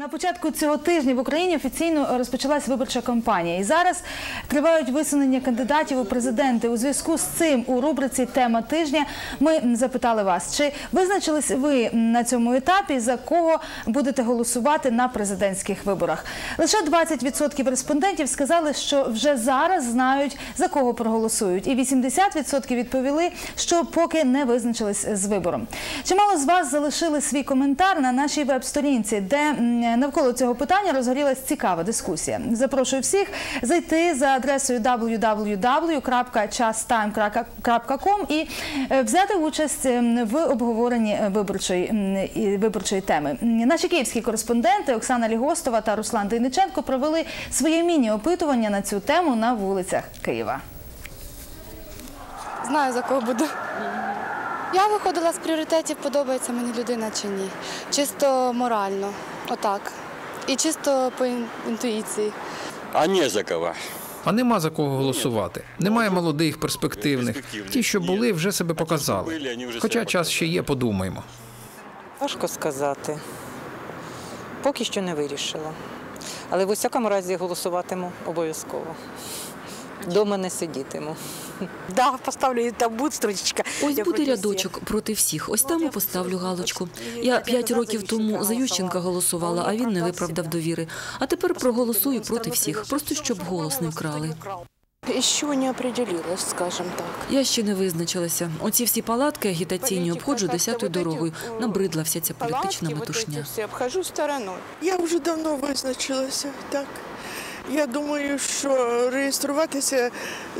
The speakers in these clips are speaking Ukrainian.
На початку цього тижня в Україні офіційно розпочалась виборча кампанія. І зараз тривають висунення кандидатів у президенти. У зв'язку з цим у рубриці Тема тижня ми запитали вас, чи визначились ви на цьому етапі, за кого будете голосувати на президентських виборах. Лише 20% респондентів сказали, що вже зараз знають за кого проголосують, і 80% відповіли, що поки не визначились з вибором. Чимало з вас залишили свій коментар на нашій веб-сторінці, де навколо цього питання розгорілась цікава дискусія. Запрошую всіх зайти за адресою www.chastime.com і е, взяти участь ем, в обговоренні виборчої, і виборчої теми. Наші київські кореспонденти Оксана Лігостова та Руслан Дейниченко провели своє міні-опитування на цю тему на вулицях Києва. Знаю, за кого буду. Я виходила з пріоритетів, подобається мені людина чи ні. Чисто морально, отак. І чисто по інтуїції. А не за кого. А нема за кого голосувати. Немає молодих, перспективних. Ті, що були, вже себе показали. Хоча час ще є, подумаємо. Важко сказати. Поки що не вирішила. Але в усякому разі голосуватиму обов'язково. Дома не сидітиму. Да, поставлю і там буде строчечка. Ось буде рядочок проти всіх. Ось там і поставлю галочку. Я п'ять років тому за Ющенка голосувала, а він не виправдав довіри. А тепер проголосую проти всіх, просто щоб голос не вкрали. Ще не определилась, скажем так. Я ще не визначилася. Оці всі палатки агітаційні обходжу десятою дорогою. Набридла вся ця політична метушня. обхожу стороною. Я вже давно визначилася, так. Я думаю, що реєструватися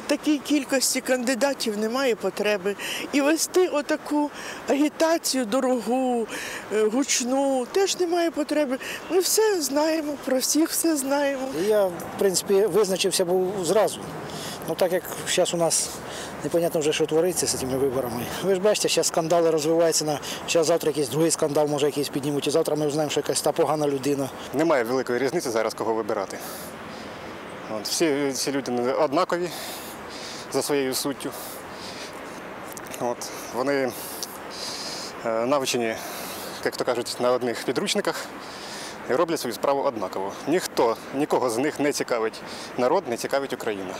такій кількості кандидатів немає потреби. І вести отаку агітацію дорогу, е, гучну, теж немає потреби. Ми все знаємо, про всіх все знаємо. Я, в принципі, визначився був зразу. Ну так як зараз у нас непонятно вже, що твориться з цими виборами. Ви ж бачите, зараз скандали розвиваються на зараз завтра якийсь другий скандал, може якийсь піднімуть. І завтра ми знаємо, що якась та погана людина. Немає великої різниці зараз, кого вибирати. От, всі ці люди однакові за своєю суттю. От, вони е, навчені, як то кажуть, на одних підручниках і роблять свою справу однаково. Ніхто, нікого з них не цікавить народ, не цікавить Україна.